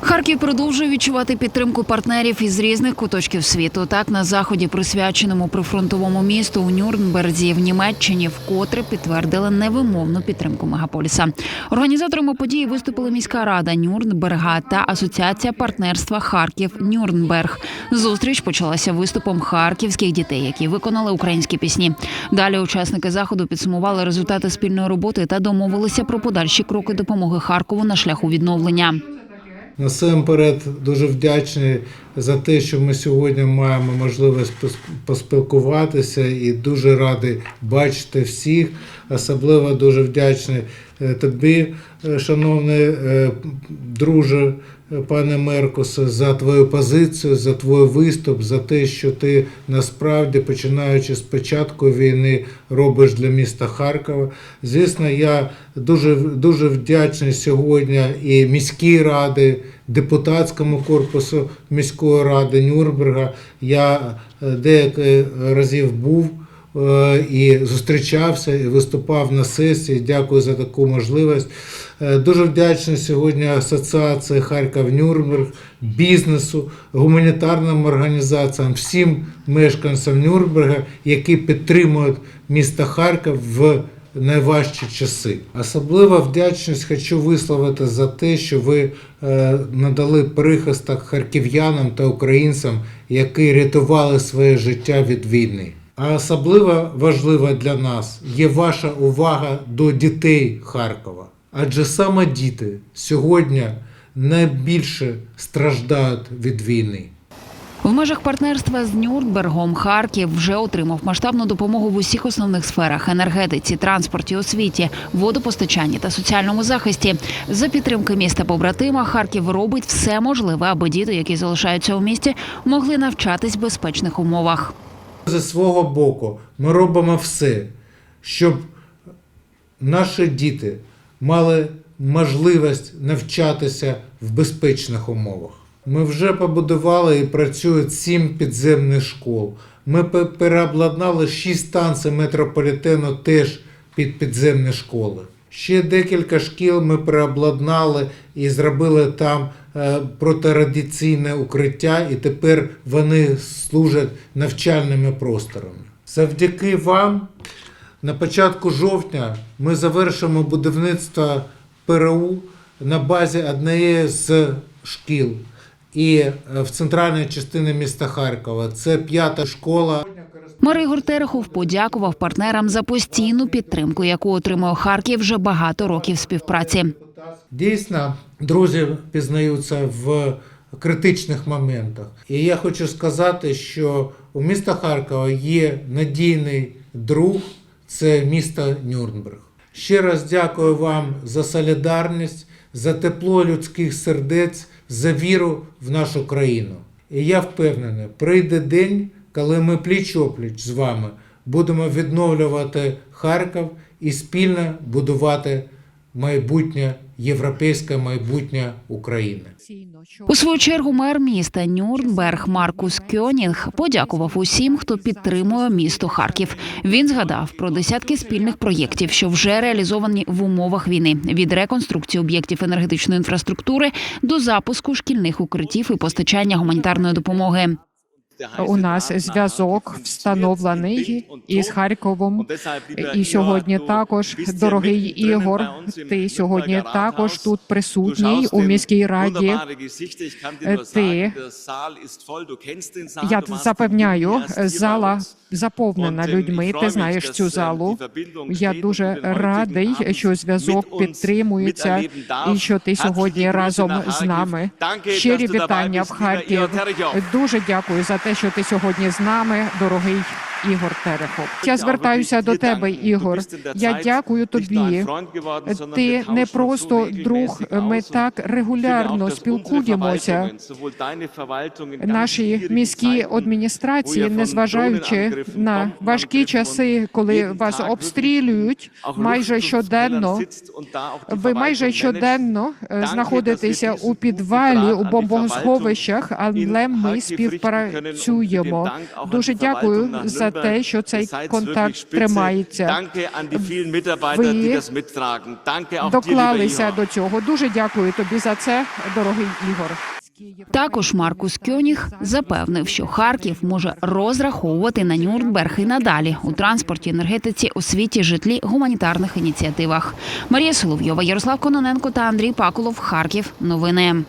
Харків продовжує відчувати підтримку партнерів із різних куточків світу. Так на заході, присвяченому прифронтовому місту у Нюрнберзі в Німеччині, вкотре підтвердили невимовну підтримку мегаполіса. Організаторами події виступили міська рада Нюрнберга та Асоціація партнерства Харків Нюрнберг. Зустріч почалася виступом харківських дітей, які виконали українські пісні. Далі учасники заходу підсумували результати спільної роботи та домовилися про подальші кроки допомоги Харкову на шляху відновлення. Насамперед дуже вдячний за те, що ми сьогодні маємо можливість поспілкуватися і дуже радий бачити всіх. Особливо дуже вдячний е, тобі, е, шановний е, друже, пане Меркусе, за твою позицію, за твій виступ, за те, що ти насправді, починаючи з початку війни, робиш для міста Харкова. Звісно, я дуже, дуже вдячний сьогодні і міській раді, депутатському корпусу міської ради Нюрнберга. Я е, деякі разів був е, і зустрічався і виступав на сесії. Дякую за таку можливість. Е, Дуже вдячний сьогодні Асоціації Харків Нюрнберг, бізнесу, гуманітарним організаціям, всім мешканцям Нюрнберга, які підтримують місто Харків в найважчі часи. Особливо вдячність хочу висловити за те, що ви е, надали прихисток харків'янам та українцям, які рятували своє життя від війни. А особливо важливо для нас є ваша увага до дітей Харкова. Адже саме діти сьогодні найбільше страждають від війни. В межах партнерства з Нюрнбергом Харків вже отримав масштабну допомогу в усіх основних сферах енергетиці, транспорті, освіті, водопостачанні та соціальному захисті. За підтримки міста побратима Харків робить все можливе, аби діти, які залишаються у місті, могли навчатись в безпечних умовах. Зі свого боку ми робимо все, щоб наші діти мали можливість навчатися в безпечних умовах. Ми вже побудували і працюють сім підземних школ. Ми переобладнали шість станцій метрополітену теж під підземні школи. Ще декілька шкіл ми переобладнали і зробили там е, протирадіційне укриття, і тепер вони служать навчальними просторами. Завдяки вам на початку жовтня ми завершимо будівництво ПРУ на базі однієї з шкіл і е, в центральній частині міста Харкова. Це п'ята школа. Мер Ігор Терехов подякував партнерам за постійну підтримку, яку отримує Харків вже багато років співпраці. Дійсно, друзі пізнаються в критичних моментах. І я хочу сказати, що у міста Харкова є надійний друг, це місто Нюрнберг. Ще раз дякую вам за солідарність, за тепло людських сердець, за віру в нашу країну. І я впевнений, прийде день, коли ми пліч-опліч з вами будемо відновлювати Харків і спільно будувати майбутнє, європейське майбутнє України. У свою чергу мер міста Нюрнберг Маркус Кьонінг подякував усім, хто підтримує місто Харків. Він згадав про десятки спільних проєктів, що вже реалізовані в умовах війни від реконструкції об'єктів енергетичної інфраструктури до запуску шкільних укриттів і постачання гуманітарної допомоги. У нас зв'язок встановлений із Харковом. І сьогодні також, дорогий Ігор, ти сьогодні також тут присутній у міській раді. Ти, я запевняю, зала заповнена людьми. Ти знаєш цю залу. Я дуже радий, що зв'язок підтримується і що ти сьогодні разом з нами. Щирі вітання в Харків. Дуже дякую за те, що ти сьогодні з нами, дорогий Ігор Терехов. Я звертаюся до тебе, Ігор. Я дякую тобі. Ти не просто друг. Ми так регулярно спілкуємося. Наші міські адміністрації, незважаючи на важкі часи, коли вас обстрілюють майже щоденно. Ви майже щоденно е, знаходитеся у підвалі у бомбосховищах, але ми співпрацюємо. Дуже дякую за за те, що цей контакт тримається. Ви доклалися до цього. Дуже дякую тобі за це, дорогий Ігор. Також Маркус Кьоніг запевнив, що Харків може розраховувати на Нюрнберг і надалі у транспорті, енергетиці, освіті, житлі, гуманітарних ініціативах. Марія Соловйова, Ярослав Кононенко та Андрій Пакулов. Харків. Новини.